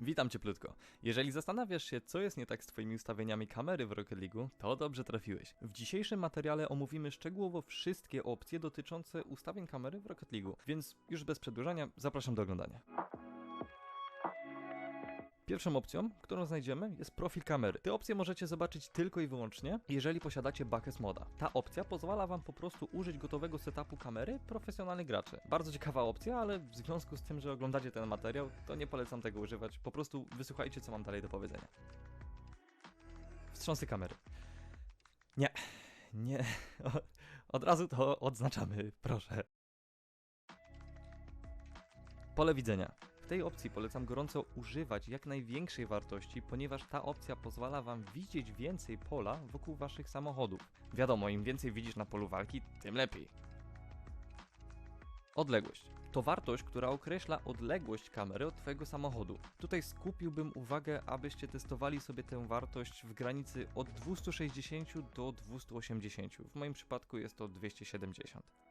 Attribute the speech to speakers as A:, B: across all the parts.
A: Witam cieplutko. Jeżeli zastanawiasz się, co jest nie tak z Twoimi ustawieniami kamery w Rocket League, to dobrze trafiłeś. W dzisiejszym materiale omówimy szczegółowo wszystkie opcje dotyczące ustawień kamery w Rocket League, więc już bez przedłużania zapraszam do oglądania. Pierwszą opcją, którą znajdziemy, jest profil kamery. Tę opcję możecie zobaczyć tylko i wyłącznie, jeżeli posiadacie Buckets Moda. Ta opcja pozwala Wam po prostu użyć gotowego setupu kamery profesjonalnych graczy. Bardzo ciekawa opcja, ale w związku z tym, że oglądacie ten materiał, to nie polecam tego używać. Po prostu wysłuchajcie, co mam dalej do powiedzenia. Wstrząsy kamery. Nie, nie. Od razu to odznaczamy, proszę. Pole widzenia. Tej opcji polecam gorąco używać jak największej wartości, ponieważ ta opcja pozwala Wam widzieć więcej pola wokół Waszych samochodów. Wiadomo, im więcej widzisz na polu walki, tym lepiej. Odległość. To wartość, która określa odległość kamery od Twojego samochodu. Tutaj skupiłbym uwagę, abyście testowali sobie tę wartość w granicy od 260 do 280. W moim przypadku jest to 270.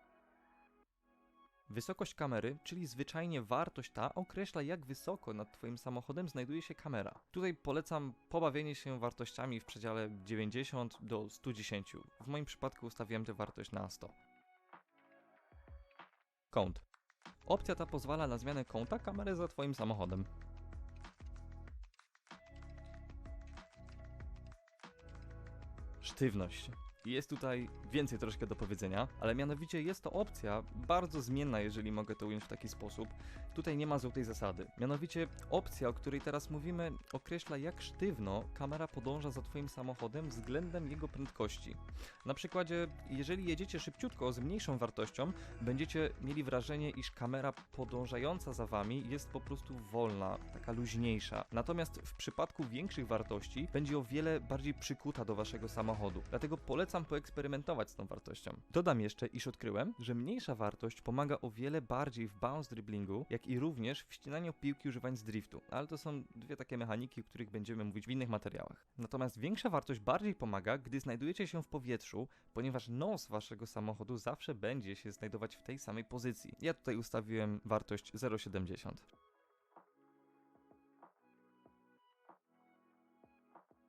A: Wysokość kamery, czyli zwyczajnie wartość ta, określa jak wysoko nad Twoim samochodem znajduje się kamera. Tutaj polecam pobawienie się wartościami w przedziale 90 do 110. W moim przypadku ustawiłem tę wartość na 100. Kąt. Opcja ta pozwala na zmianę kąta kamery za Twoim samochodem. Sztywność. Jest tutaj więcej troszkę do powiedzenia, ale mianowicie jest to opcja bardzo zmienna, jeżeli mogę to ująć w taki sposób. Tutaj nie ma złotej zasady. Mianowicie opcja, o której teraz mówimy, określa jak sztywno kamera podąża za Twoim samochodem względem jego prędkości. Na przykładzie, jeżeli jedziecie szybciutko z mniejszą wartością, będziecie mieli wrażenie, iż kamera podążająca za Wami jest po prostu wolna, taka luźniejsza. Natomiast w przypadku większych wartości będzie o wiele bardziej przykuta do Waszego samochodu. Dlatego polecam poeksperymentować z tą wartością. Dodam jeszcze, iż odkryłem, że mniejsza wartość pomaga o wiele bardziej w bounce dribblingu, jak i również w ścinaniu piłki używając driftu. Ale to są dwie takie mechaniki, o których będziemy mówić w innych materiałach. Natomiast większa wartość bardziej pomaga, gdy znajdujecie się w powietrzu, ponieważ nos waszego samochodu zawsze będzie się znajdować w tej samej pozycji. Ja tutaj ustawiłem wartość 0,70.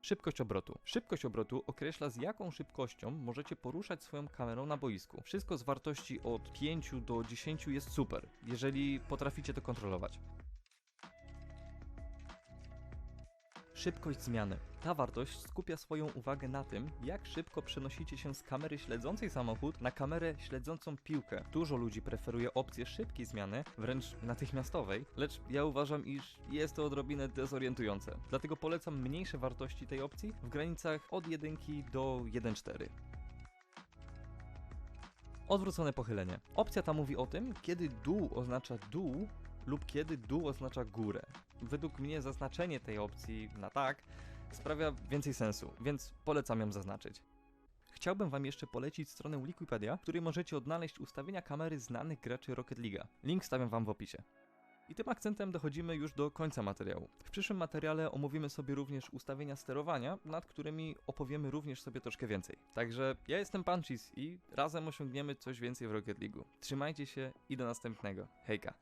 A: Szybkość obrotu. Szybkość obrotu określa z jaką szybkością możecie poruszać swoją kamerą na boisku. Wszystko z wartości od 5 do 10 jest super, jeżeli potraficie to kontrolować. Szybkość zmiany. Ta wartość skupia swoją uwagę na tym, jak szybko przenosicie się z kamery śledzącej samochód na kamerę śledzącą piłkę. Dużo ludzi preferuje opcję szybkiej zmiany, wręcz natychmiastowej, lecz ja uważam, iż jest to odrobinę dezorientujące. Dlatego polecam mniejsze wartości tej opcji w granicach od 1 do 1,4. Odwrócone pochylenie. Opcja ta mówi o tym, kiedy dół oznacza dół lub kiedy dół oznacza górę. Według mnie zaznaczenie tej opcji na tak sprawia więcej sensu, więc polecam ją zaznaczyć. Chciałbym Wam jeszcze polecić stronę Wikipedia, w której możecie odnaleźć ustawienia kamery znanych graczy Rocket League'a. Link stawiam Wam w opisie. I tym akcentem dochodzimy już do końca materiału. W przyszłym materiale omówimy sobie również ustawienia sterowania, nad którymi opowiemy również sobie troszkę więcej. Także ja jestem Punchis i razem osiągniemy coś więcej w Rocket League'u. Trzymajcie się i do następnego. Hejka!